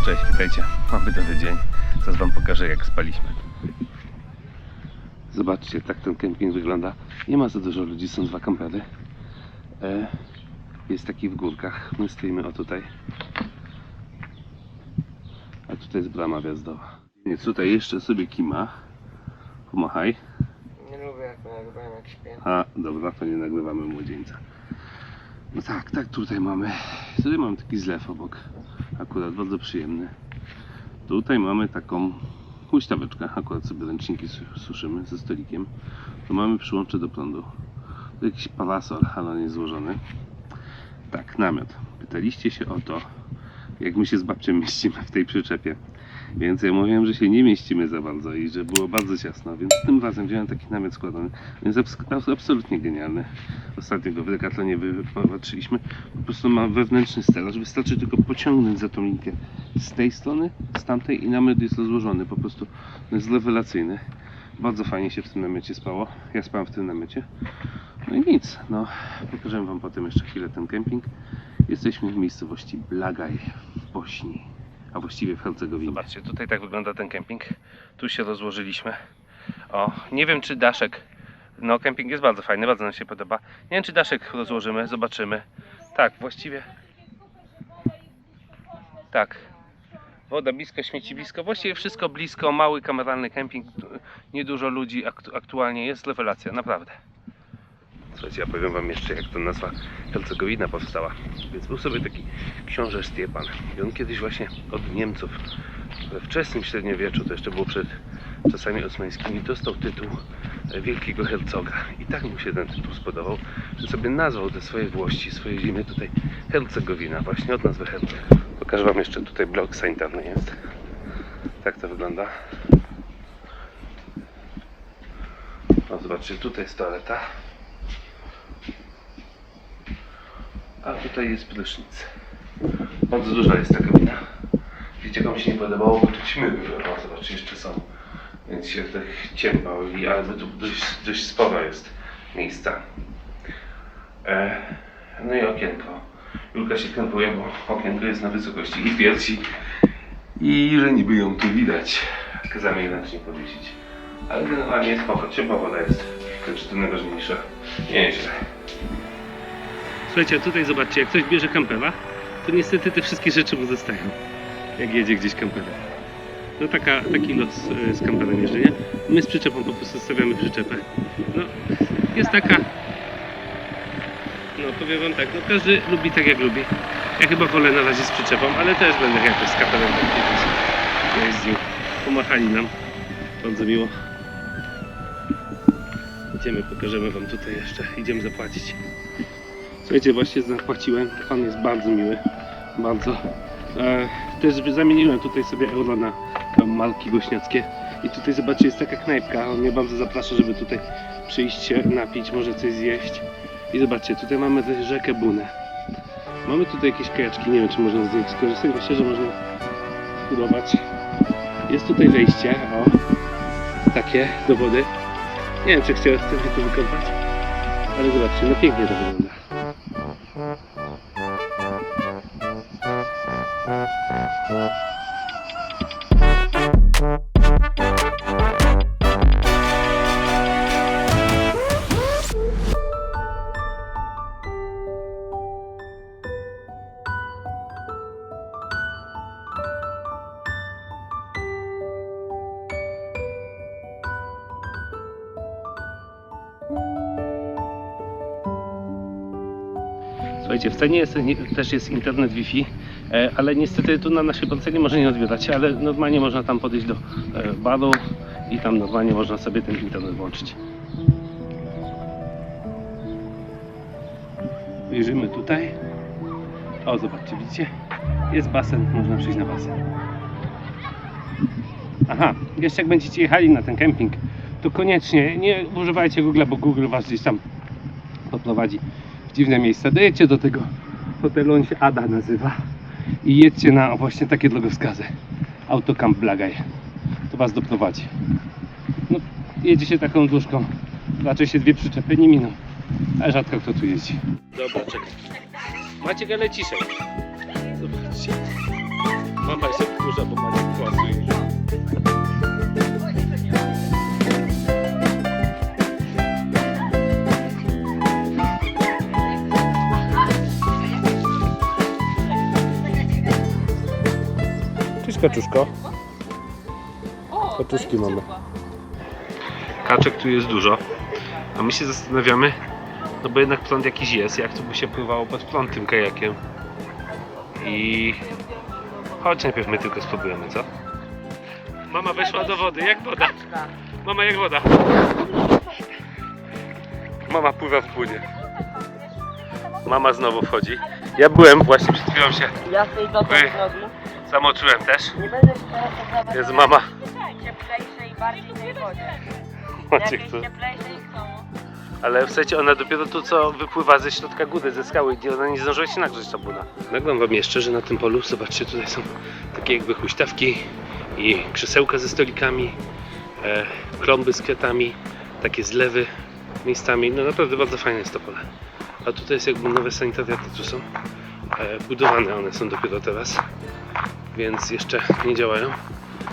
No cześć, witajcie. Mamy nowy dzień. Teraz wam pokażę jak spaliśmy. Zobaczcie, tak ten kemping wygląda. Nie ma za dużo ludzi, są dwa kampery. E, jest taki w górkach. My stoimy o tutaj. A tutaj jest brama wjazdowa. Więc tutaj jeszcze sobie kima. Pomachaj. Nie lubię jak mnie nagrywają jak śpię. A, dobra, to nie nagrywamy młodzieńca. No tak, tak, tutaj mamy. Tutaj mamy taki zlew obok. Akurat bardzo przyjemny. Tutaj mamy taką huśtaweczkę. Akurat sobie ręczniki su- suszymy ze stolikiem. Tu mamy przyłącze do prądu. Tu jakiś parasol, ale jest złożony. Tak, namiot. Pytaliście się o to, jak my się z babcią mieścimy w tej przyczepie. Więc ja mówiłem, że się nie mieścimy za bardzo i że było bardzo ciasno, więc tym razem wziąłem taki namiot składany. Więc abs- absolutnie genialny. Ostatnio go w Decathlonie wypatrzyliśmy. Po prostu ma wewnętrzny stelaż. Wystarczy tylko pociągnąć za tą linkę z tej strony, z tamtej i namiot jest rozłożony. Po prostu jest rewelacyjny. Bardzo fajnie się w tym namiocie spało. Ja spałem w tym namiocie. No i nic. No, pokażę Wam potem jeszcze chwilę ten kemping. Jesteśmy w miejscowości Blagaj w Bośni, a właściwie w Hercegowinie. Zobaczcie, tutaj tak wygląda ten kemping. Tu się rozłożyliśmy. O, nie wiem czy daszek. No, kemping jest bardzo fajny, bardzo nam się podoba. Nie wiem czy daszek rozłożymy, zobaczymy. Tak, właściwie. Tak. Woda blisko, śmieci blisko. Właściwie wszystko blisko. Mały kameralny kemping. Niedużo ludzi aktu- aktualnie jest. Rewelacja, naprawdę. Ja powiem wam jeszcze jak ta nazwa Hercegowina powstała. Więc był sobie taki książę Stiepan. I on kiedyś właśnie od Niemców we wczesnym średniowieczu, to jeszcze było przed czasami osmańskimi, dostał tytuł wielkiego hercoga. I tak mu się ten tytuł spodobał, że sobie nazwał te swoje włości, swoje ziemię tutaj Hercegowina, właśnie od nazwy herceg. Pokażę wam jeszcze tutaj blok sanitarny jest. Tak to wygląda. O, zobaczcie, tutaj jest toaleta. A tutaj jest prysznic. Bardzo duża jest ta kabina. Wiecie, komu się nie podobało, bo tu ćmy były. Zobaczcie, jeszcze są. Więc się tak ciemno ale tu dość, dość sporo jest miejsca. E, no i okienko. Julka się krępuje, bo okienko jest na wysokości i piersi. I że niby ją tu widać. Kazamy inaczej powiesić. Ale generalnie jest spoko. Ciepła woda jest. To czy to najważniejsze. Nieźle. Słuchajcie, tutaj zobaczcie, jak ktoś bierze kampera, to niestety te wszystkie rzeczy mu zostają, jak jedzie gdzieś kamperem. No taka, taki los e, z kamperem jeżdżenia. My z przyczepą po prostu stawiamy przyczepę. No, jest taka... No powiem wam tak, no każdy lubi tak jak lubi. Ja chyba wolę na razie z przyczepą, ale też będę jakoś z kamperem tak kiedyś jeździł. Pomachali nam. Bardzo miło. Idziemy, pokażemy wam tutaj jeszcze. Idziemy zapłacić. Słuchajcie, właśnie zapłaciłem. Pan jest bardzo miły. Bardzo. E, też zamieniłem tutaj sobie euro na malki gośniackie. I tutaj zobaczcie, jest taka knajpka. On mnie bardzo zaprasza, żeby tutaj przyjść się napić, może coś zjeść. I zobaczcie, tutaj mamy też rzekę Bunę. Mamy tutaj jakieś kajaczki, nie wiem czy można z nich skorzystać. Myślę, że można spróbować. Jest tutaj wejście, o, takie do wody. Nie wiem, czy chciałem chcecie tu wykąpać, ale zobaczcie, no pięknie to wygląda. Słuchajcie, w cenie jest, nie- też jest internet Wi-Fi, e, ale niestety tu na naszej parceli może nie odbierać, ale normalnie można tam podejść do e, baru i tam normalnie można sobie ten internet włączyć. Wyjrzymy tutaj. O, zobaczcie, widzicie? Jest basen, można przyjść na basen. Aha, jeszcze jak będziecie jechali na ten kemping, to koniecznie nie używajcie Google, bo Google was gdzieś tam poprowadzi dziwne miejsca. Dojedźcie do tego hotelu, on się Ada nazywa i jedźcie na właśnie takie drogowskazy. Autocamp Blagaj. To was doprowadzi. No, jedzie się taką dróżką. Raczej się dwie przyczepy nie miną. Ale rzadko kto tu jeździ. Dobra, czekaj. Macie galę ciszej. Zobaczcie. Mama się wkurza, bo ma nie głosuje. Kaczuszko. Kaczuszki mamy. Kaczek tu jest dużo, a my się zastanawiamy, no bo jednak prąd jakiś jest, jak tu by się pływało pod prąd tym kajakiem. I chodź najpierw my tylko spróbujemy, co? Mama weszła do wody, jak woda. Mama jak woda. Mama pływa w płynie. Mama znowu wchodzi. Ja byłem właśnie przed chwilą się Ja w tej Wy. drogi zamoczyłem też. nie będę Jest mama. cieplejszej i bardziej tej wodzie. Maciek Jakiejś tu. cieplejszej są. Ale w sensie ona dopiero tu co wypływa ze środka góry, ze skały, gdzie ona nie zdążyła się nagrzeć ta buna. Nagram wam jeszcze, że na tym polu, zobaczcie, tutaj są takie jakby huśtawki i krzesełka ze stolikami, e, klomby z kwiatami, takie zlewy miejscami. No naprawdę bardzo fajne jest to pole. A tutaj jest jakby nowe sanitariaty tu są. E, budowane one są dopiero teraz, więc jeszcze nie działają.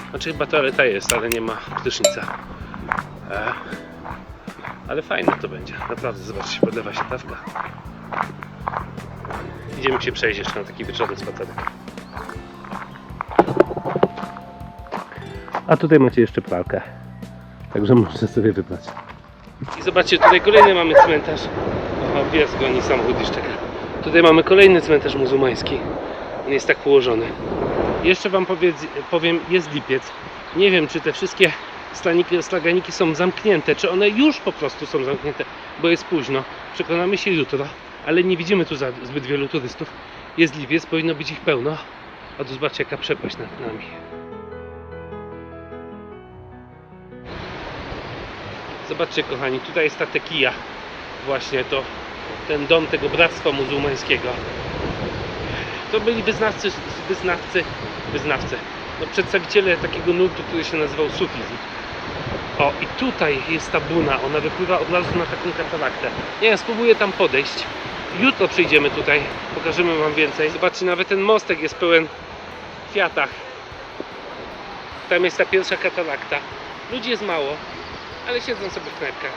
Znaczy chyba toaleta jest, ale nie ma prysznica. E, ale fajne to będzie, naprawdę, zobaczcie, podlewa się tawka. Idziemy się przejść jeszcze na taki wieczorny spacerek. A tutaj macie jeszcze pralkę, także można sobie wybrać. I zobaczcie, tutaj kolejny mamy cmentarz. Aha, pies goni, samochód czeka. Tutaj mamy kolejny cmentarz muzułmański. On jest tak położony. Jeszcze wam powiem, jest lipiec. Nie wiem, czy te wszystkie slaniki, slaganiki są zamknięte, czy one już po prostu są zamknięte, bo jest późno. Przekonamy się jutro, ale nie widzimy tu zbyt wielu turystów. Jest lipiec, powinno być ich pełno. A tu zobaczcie, jaka przepaść nad nami. Zobaczcie, kochani, tutaj jest ta tekija. Właśnie to ten dom tego bractwa muzułmańskiego. To byli wyznawcy, wyznawcy, wyznawcy. No, przedstawiciele takiego nurtu, który się nazywał sufizm. O, i tutaj jest ta buna, ona wypływa od razu na taką kataraktę. Nie wiem, spróbuję tam podejść. Jutro przyjdziemy tutaj, pokażemy wam więcej. Zobaczcie, nawet ten mostek jest pełen w kwiatach. Tam jest ta pierwsza katarakta. Ludzi jest mało, ale siedzą sobie w knajpkach.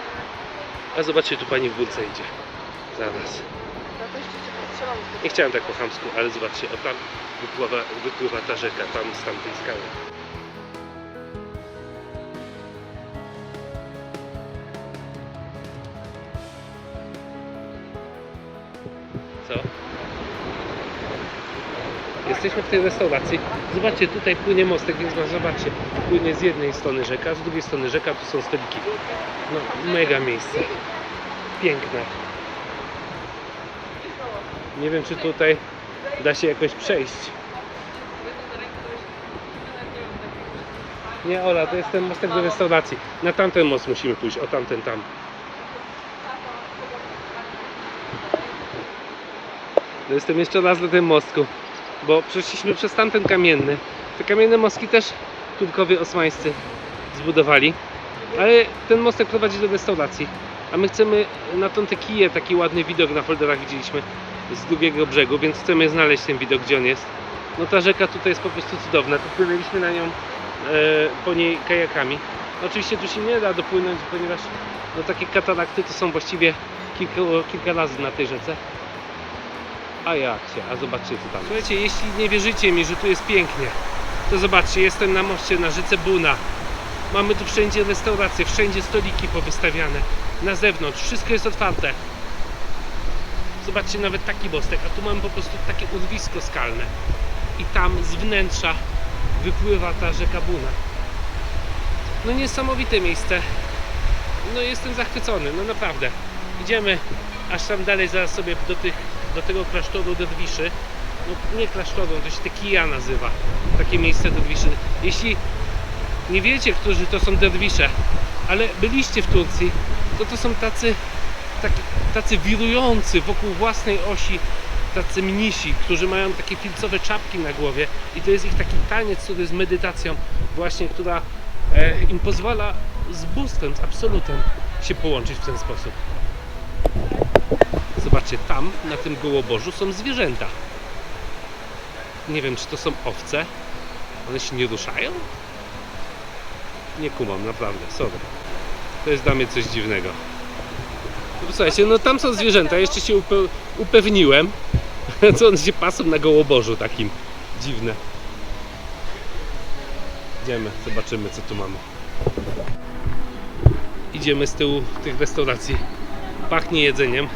A zobaczcie, tu pani w górce idzie. Zaraz. Nie chciałem tak po chamsku, ale zobaczcie, o tam wypływa, wypływa ta rzeka, tam z tamtej skały. Co? Jesteśmy w tej restauracji. Zobaczcie, tutaj płynie mostek, więc no, zobaczcie. Płynie z jednej strony rzeka, z drugiej strony rzeka, tu są stoliki. No, mega miejsce. Piękne. Nie wiem, czy tutaj da się jakoś przejść. Nie, Ola, to jest ten mostek do restauracji. Na tamten most musimy pójść, o tamten tam. To jestem jeszcze raz na tym mostku, bo przeszliśmy przez tamten kamienny. Te kamienne mostki też Turkowie osmańscy zbudowali, ale ten mostek prowadzi do restauracji. A my chcemy na tą tekiję, taki ładny widok na folderach widzieliśmy z drugiego brzegu, więc chcemy znaleźć ten widok, gdzie on jest. No ta rzeka tutaj jest po prostu cudowna. Popłynęliśmy na nią e, po niej kajakami. Oczywiście tu się nie da dopłynąć, ponieważ no, takie katarakty to są właściwie kilka, kilka razy na tej rzece. A jak się, a zobaczcie co tam. Słuchajcie, jeśli nie wierzycie mi, że tu jest pięknie, to zobaczcie, jestem na moście na rzece Buna. Mamy tu wszędzie restauracje, wszędzie stoliki powystawiane. Na zewnątrz, wszystko jest otwarte. Zobaczcie, nawet taki mostek, a tu mamy po prostu takie urwisko skalne. I tam z wnętrza wypływa ta rzeka Buna. No niesamowite miejsce. No jestem zachwycony, no naprawdę. Idziemy aż tam dalej, zaraz sobie do, tych, do tego klasztoru Derwiszy. No nie klasztoru, to się Tekija nazywa. Takie miejsce Derwiszy. Jeśli nie wiecie, którzy to są Derwisze, ale byliście w Turcji, to to są tacy tak, tacy wirujący wokół własnej osi, tacy mnisi, którzy mają takie filcowe czapki na głowie i to jest ich taki taniec, który jest medytacją właśnie, która e, im pozwala z bóstwem, z absolutem się połączyć w ten sposób. Zobaczcie, tam na tym gołoborzu są zwierzęta. Nie wiem, czy to są owce, One się nie ruszają? Nie kumam, naprawdę, sorry. To jest dla mnie coś dziwnego. No, Słuchajcie, no tam są zwierzęta, jeszcze się upe upewniłem, co one się pasą na gołoborzu takim. Dziwne. Idziemy, zobaczymy co tu mamy. Idziemy z tyłu tych restauracji. Pachnie jedzeniem.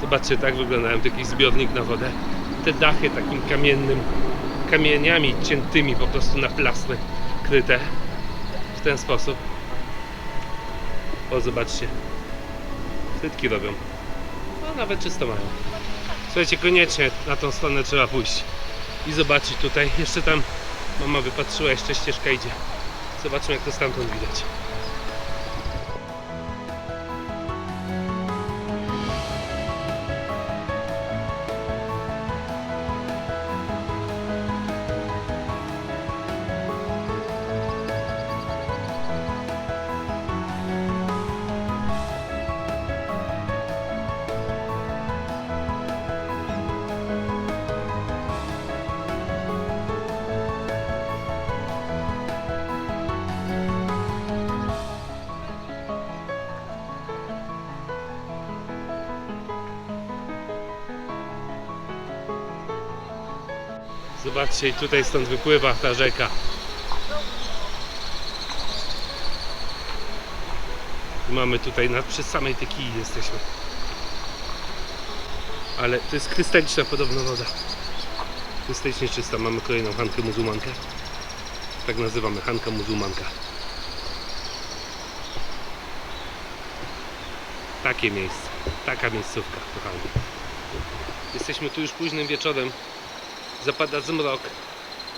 Zobaczcie, tak wyglądają taki zbiornik na wodę. Te dachy takim kamiennym, kamieniami ciętymi po prostu na plastry kryte. W ten sposób. O, zobaczcie. Frytki robią. No, nawet czysto mają. Słuchajcie, koniecznie na tą stronę trzeba pójść i zobaczyć tutaj. Jeszcze tam mama wypatrzyła, jeszcze ścieżka idzie. Zobaczmy, jak to stamtąd widać. Zobaczcie, tutaj stąd wypływa ta rzeka. I Mamy tutaj na, przy samej tej kiji jesteśmy. Ale to jest krystaliczna podobno woda. Krystalicznie czysta. Mamy kolejną Hankę muzułmankę. Tak nazywamy Hanka muzułmanka. Takie miejsce. Taka miejscówka, kochani. Jesteśmy tu już późnym wieczorem zapada zmrok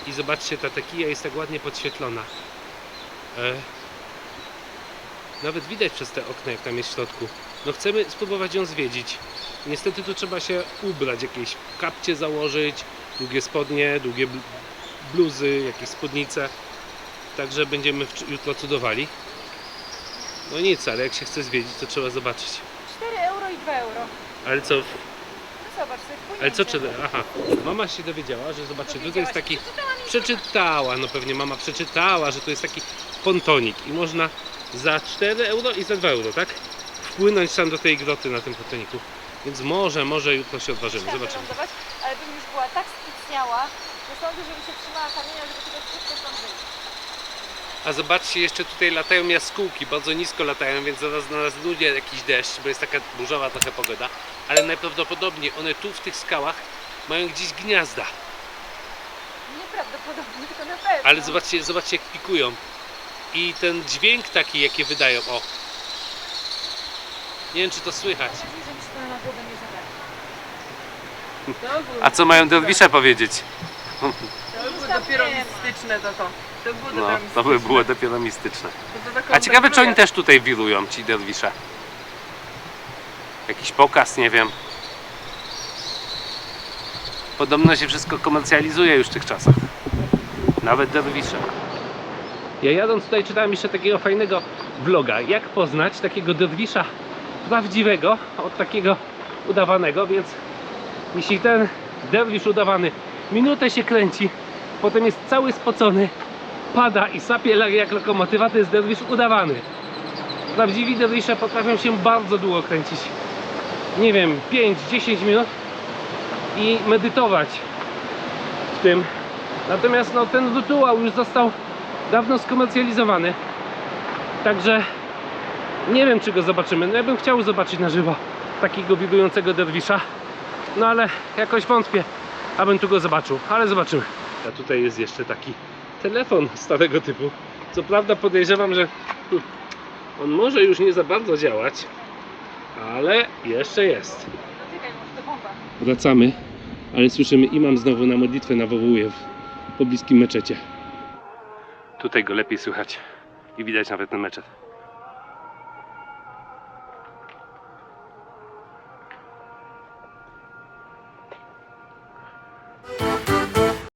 i zobaczcie, ta tekija jest tak ładnie podświetlona. E, nawet widać przez te okna, jak tam jest w środku. No chcemy spróbować ją zwiedzić. Niestety tu trzeba się ubrać, jakieś kapcie założyć, długie spodnie, długie bl- bluzy, jakieś spódnice. Także będziemy jutro cudowali. No nic, ale jak się chce zwiedzić, to trzeba zobaczyć. 4 euro i 2 euro. Ale co, zobacz, ale co płynięcie. czy... Aha, mama się dowiedziała, że zobaczcie, tutaj jest taki... Przeczytała, no pewnie mama przeczytała, że to jest taki pontonik i można za 4 euro i za 2 euro, tak? Wpłynąć tam do tej groty na tym pontoniku. Więc może, może jutro się odważymy, zobaczymy. ale bym już była tak spicniała, że sądzę, żebym się trzymała kamienia, żeby tylko szybko stąd wyjść. A zobaczcie, jeszcze tutaj latają jaskółki, bardzo nisko latają, więc zaraz na nas ludzie jakiś deszcz, bo jest taka burzowa trochę pogoda. Ale najprawdopodobniej one tu w tych skałach mają gdzieś gniazda. Nieprawdopodobnie, tylko na pewno. Ale zobaczcie, zobaczcie jak pikują. I ten dźwięk taki, jakie wydają, o. Nie wiem, czy to słychać. Mam nadzieję, że mi się to na głowę nie zabrać. To było, A co mają derwisze powiedzieć? to było dopiero mistyczne to to. To było No, dopiero to by mistyczne. było dopiero mistyczne. To to taką A ciekawe, czy oni też tutaj wirują, ci derwisze. Jakiś pokaz, nie wiem. Podobno się wszystko komercjalizuje już w tych czasach. Nawet derwisze. Ja jadąc tutaj czytałem jeszcze takiego fajnego vloga, jak poznać takiego derwisza prawdziwego od takiego udawanego, więc jeśli ten derwisz udawany minutę się kręci, potem jest cały spocony, pada i sapie jak lokomotywa, to jest derwisz udawany. Prawdziwi derwisze potrafią się bardzo długo kręcić. Nie wiem, 5-10 minut i medytować w tym. Natomiast no, ten rytuał już został dawno skomercjalizowany. Także nie wiem, czy go zobaczymy. No, ja bym chciał zobaczyć na żywo takiego wirującego derwisza. No ale jakoś wątpię, abym tu go zobaczył. Ale zobaczymy. A tutaj jest jeszcze taki telefon starego typu. Co prawda podejrzewam, że on może już nie za bardzo działać, ale jeszcze jest. Wracamy, ale słyszymy imam znowu na modlitwę nawołuje w pobliskim meczecie. Tutaj go lepiej słychać i widać nawet ten meczet.